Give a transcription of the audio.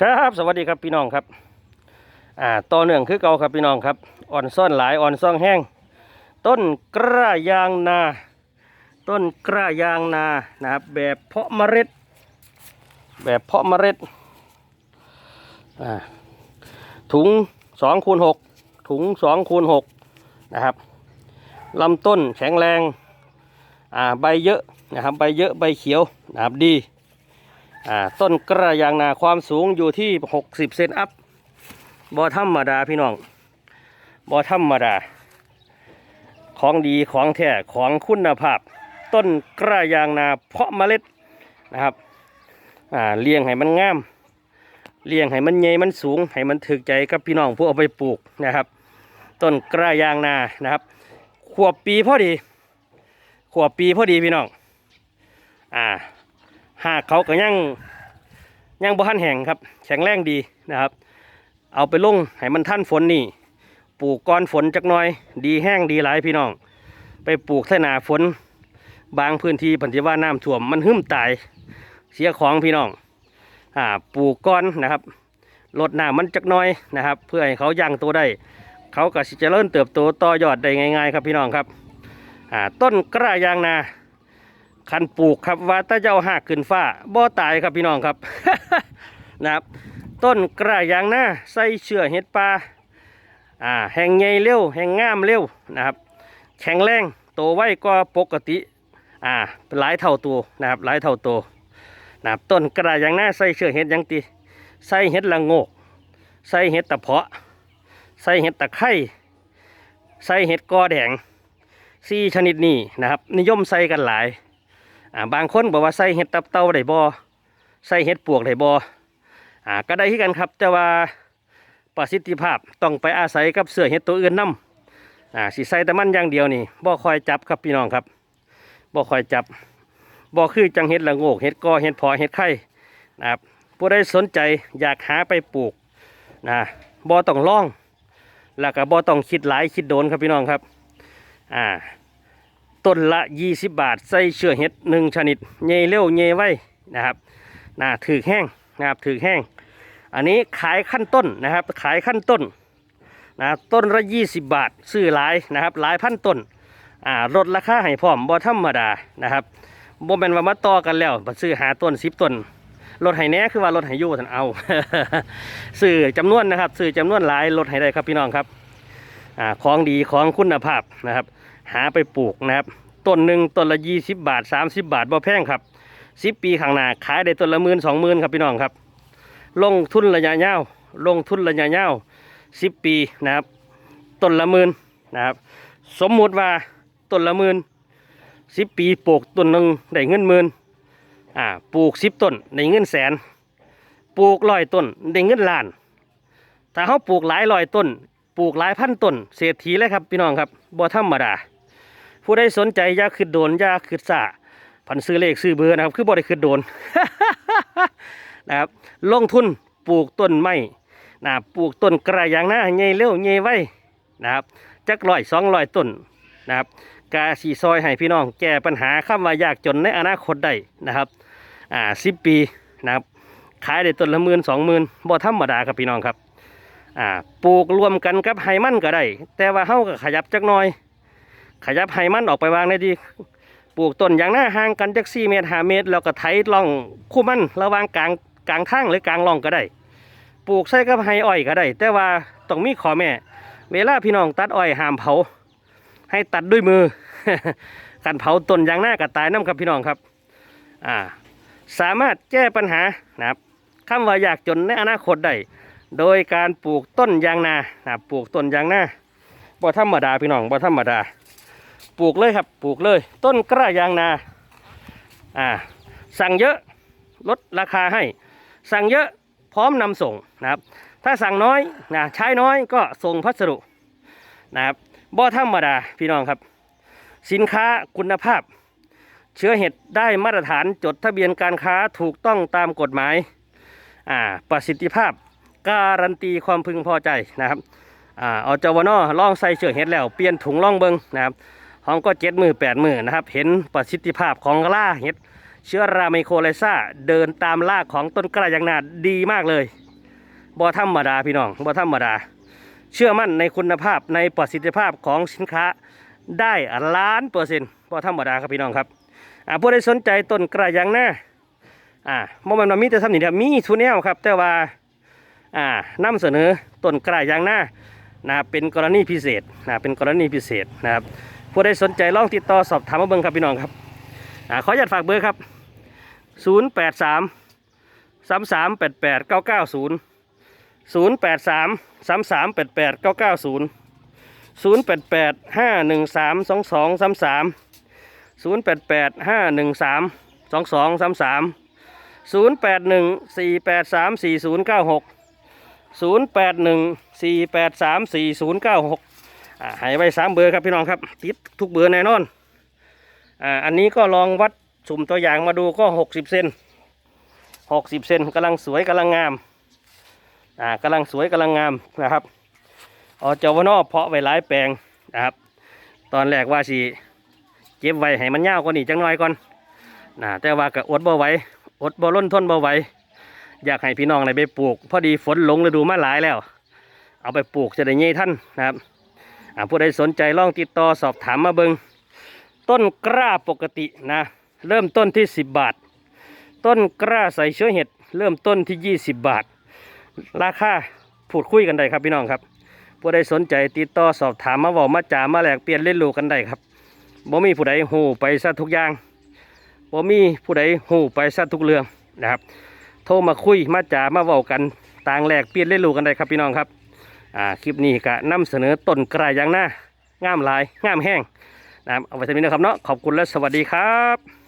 ครับสวัสดีครับพี่น้องครับอ่าต่อเนื่องคือเก่าครับพี่น้องครับอ่อนซ่อนหลายอ่อนซ่องแห้ง ต้นกล้ายางนา ต้นกล้ายางนานะครับแบบเพาะเมล็ด แบบเพาะเมล็ดอ่าถุงสองคูณหกถุงสองคูณหกนะครับลำต้นแข็งแรงอ่าใบเยอะนะครับใบเยอะใบเขียวนะครับดี ต้นกระยางนาความสูงอยู่ที่ 60 เซนอัพบอธรรมดาพี่น้องบอธรรมดา ของดีของแท้ของคุณภาพ ต้นกระยางนาเพาะเมล็ดนะครับเลี้ยงให้มันงามเลี้ยงให้มันใหญ่มันสูงให้มันถึกใจกับพี่น้องผู้เอาไปปลูกนะครับ ต้นกระยางนานะครับ ขวบปีพอดี ขวบปีพอดีพี่น้อง อ่า หากเขาก็ยังยังบ่ทันแห้งครับ แข็งแรงดีนะครับ เอาไปลงให้มันท่านฝนนี่ ปลูกก้อนฝนจักน่อย ดีแห้งดีหลายพี่น้อง ไปปลูกใส่นาฝน บางพื้นที่พันธิว่าน้ำท่วมมันหึ่มตายเสียของพี่น้องอ่าปลูกก้อนนะครับลดน้ำมันจักน่อยนะครับ เพื่อให้เขายั่งตัวได้ เขาก็สิเริญเติบโตต่อยอดได้ง่าย ๆ ครับพี่น้องครับอ่าต้นกระยางนา คันปลูกครับว่าถ้าเจ้าหากขึ้นฟ้าบ่ตายครับพี่น้องครับนะครับ ต้นกระยางหน้าใส่เชื่อเห็ดปลาอ่าแห่งใหญ่เร็วแห่งงามเร็วนะครับ แข็งแรงโตไวกว่าปกติอ่าหลายเท่าตัวนะครับหลายเท่าตัวนะครับต้นกระยางหน้าใส่เชื่อเห็ดยังตีใส่เห็ดละโงก ใส่เห็ดตะเพาะ ใส่เห็ดตะไคร้ใส่เห็ดกอแดงสี่ชนิดนี้นะครับ นิยมใส่กันหลาย อ่าบางคนบอกว่าใส่เห็ดตับเต่าได้บ่ใส่เห็ดปวกได้บ่อ่าก็ได้ที่กันครับแต่ว่าประสิทธิภาพต้องไปอาศัยกับเสือเห็ดตัวอื่นนํอ่าสิใส่แต่มันอย่างเดียวนี่บ่คอยจับครับพี่น้องครับบ่คอยจับบ่คือจังเห็ดละโงกเห็ดกอเห็ดพอเห็ดไข่นะครับผู้ใดสนใจอยากหาไปปลูกนะบ่ต้องล่อง แล้วก็บ่ต้องคิดหลายคิดโดนครับพี่น้องครับอ่า ต้นละ 20 บาท ใส่เชื้อเห็ดหนึ่งชนิดเยเร็วเยไว้นะครับน่าถือแห้งนะครับถือแห้ง อันนี้ขายขั้นต้นนะครับ ขายขั้นต้นนะต้นละ 20 บาท ซื้อหลายนะครับ หลายพันต้นอ่าลดราคาให้พร้อมบ่ธรรมดานะครับบ่เป็นว่ามาต่อกันแล้วมาซื้อหาต้น10ต้นลดให้แน่คือว่าลดให้ยู่ท่านเอาซื้อจำนวนนะครับซื้อจำนวนหลายลดให้ได้ครับพี่น้องครับอ่าของดีของคุณภาพนะครับ หาไปปลูกนะครับต้นหนึ่งต้นละยี่สิบบาทสามสิบบาทบ่แพงครับสิบปีข้างหน้าขายได้ต้นละหมื่นสองหมื่นครับพี่น้องครับ ลงทุนระยะยาวลงทุนระยะยาวสิบปีนะครับต้นละหมื่นนะครับสมมุติว่าต้นละหมื่นสิบปีปลูกต้นหนึ่งได้เงินหมื่นอ่าปลูกสิบต้นได้เงินแสนปลูกร้อยต้นได้เงินล้านถ้าเขาปลูกหลายร้อยต้น ปลูกหลายพันต้นเศรษฐีเลยครับพี่น้องครับบ่ธรรมดา ผู้ใดสนใจอย่าขึ้นโดนอย่าขึ้นซ่าพันซื้อเลขซื้อเบอร์นะครับ คือบ่ได้ขึ้นโดนนะครับลงทุนปลูกต้นไม้นะปลูกต้นกระยางหน้าใหญ่เร็วใหญ่ไว้นะครับจักร้อยสองร้อยต้นนะครับกาสีซอยให้พี่น้องแก้ปัญหาข้ามว่ายากจนในอนาคตได้นะครับอ่าสิบปีนะครับขายได้ต้นละหมื่นสองหมื่นบ่ธรรมดาครับพี่น้องครับอ่าปลูกรวมกันกับไฮมันก็ได้ แต่ว่าเฮาก็ขยับจักหน่อย ขยับไฮมันออกไปวางได้ดีปลูกต้นอย่างหน้าห่างกันจักสี่เมตรห้าเมตร แล้วก็ไถล่องคู่มันระหวางกลางกลางทางหรือกลางร่องก็ได้ ปลูกใส่กับไฮอ้อยก็ได้ แต่ว่าต้องมีขอแม่ เวลาพี่น้องตัดอ้อยห้ามเผา ให้ตัดด้วยมือการเผาต้นยางหน้าก็ตายน้ำครับพี่น้องครับอ่าสามารถแก้ปัญหานะครับคำว่าอยากจนในอนาคตได้โดยการปลูกต้นยางนานะปลูกต้นยางนาบ่ธรรมดาพี่น้องบ่ธรรมดา ปลูกเลยครับ ปลูกเลย ต้นกระยางนา อ่า สั่งเยอะลดราคาให้ สั่งเยอะพร้อมนำส่งนะครับ ถ้าสั่งน้อยนะใช้น้อยก็ส่งพัสดุนะครับบ่ธรรมดาพี่น้องครับ สินค้าคุณภาพ เชื้อเห็ดได้มาตรฐานจดทะเบียนการค้าถูกต้องตามกฎหมายอ่าประสิทธิภาพ การันตีความพึงพอใจนะครับอ่าเอาจวนอลองใส่เชื้อเห็ดแล้วเปลี่ยนถุงล่องเบิงนะครับ หองก็เจ็ดมือแปดมือนะครับ เห็นประสิทธิภาพของล่าเห็ดเชื้อราไมโครไลซ่าเดินตามรากของต้นกระยางนาดีมากเลยบ่ธรรมดาพี่น้องบ่ธรรมดา เชื่อมั่นในคุณภาพในประสิทธิภาพของสินค้าได้ล้านเปอร์เซ็นต์บ่ธรรมดาครับพี่น้องครับอ่าผู้ใดสนใจต้นกระยางนาอ่าบ่แม่นว่ามีแต่ทำนี่เดียวมีทุนแนวครับ แต่ว่าอ่านำเสนอต้นกระยางนานะเป็นกรณีพิเศษนะเป็นกรณีพิเศษนะครับ ผู้ใดสนใจลองติดต่อสอบถามมาเบิ่งครับพี่น้องครับอ่าขออนุญาตฝากเบอร์ครับ 083 3388 990 083 3388 990 088 513 2233 088 513 2233 081 483 4096 081 483 4096 หายไปสามเบอร์ครับพี่น้องครับติดทุกเบอร์แน่นอนอ่าอันนี้ก็ลองวัดสุ่มตัวอย่างมาดูก็60เซน60เซนกำลังสวยกำลังงามอ่ากำลังสวยกำลังงามนะครับอจวนอเพาะไว้หลายแปลงนะครับตอนแรกว่าสิเก็บไว้ให้มันยาวกว่านี้จังน้อยก่อนนะแต่ว่าก็อดบ่ไหวอดบ่ล้นทนบ่ไหวอยากให้พี่น้องได้ไปปลูก พอดีฝนหลงฤดูมาหลายแล้ว เอาไปปลูกจะได้เงี้ยท่านนะครับ ผู้ใดสนใจลองติดต่อสอบถามมาเบิงต้นกล้าปกตินะ เริ่มต้นที่ 10 บาท ต้นกล้าใส่เชื้อเห็ด เริ่มต้นที่ 20 บาท ราคาพูดคุยกันได้ครับพี่น้องครับผู้ใดสนใจติดต่อสอบถามมาบอกมาจ่ามาแหลกเปลี่ยนเล่นลูกกันได้ครับบ่มีผู้ใดหูไปซะทุกอย่างบ่มีผู้ใดหูไปซะทุกเรื่องนะครับ โทรมาคุยมาจ่ามาเว้ากันต่างแหลกเปลี่ยนเล่นลูกกันได้ครับพี่น้องครับ อ่าคลิปนี้ก็นำเสนอต้นกระยางหน้างามลายงามแห้งนะครับเอาไว้เท่านี้นะครับเนาะขอบคุณและสวัสดีครับ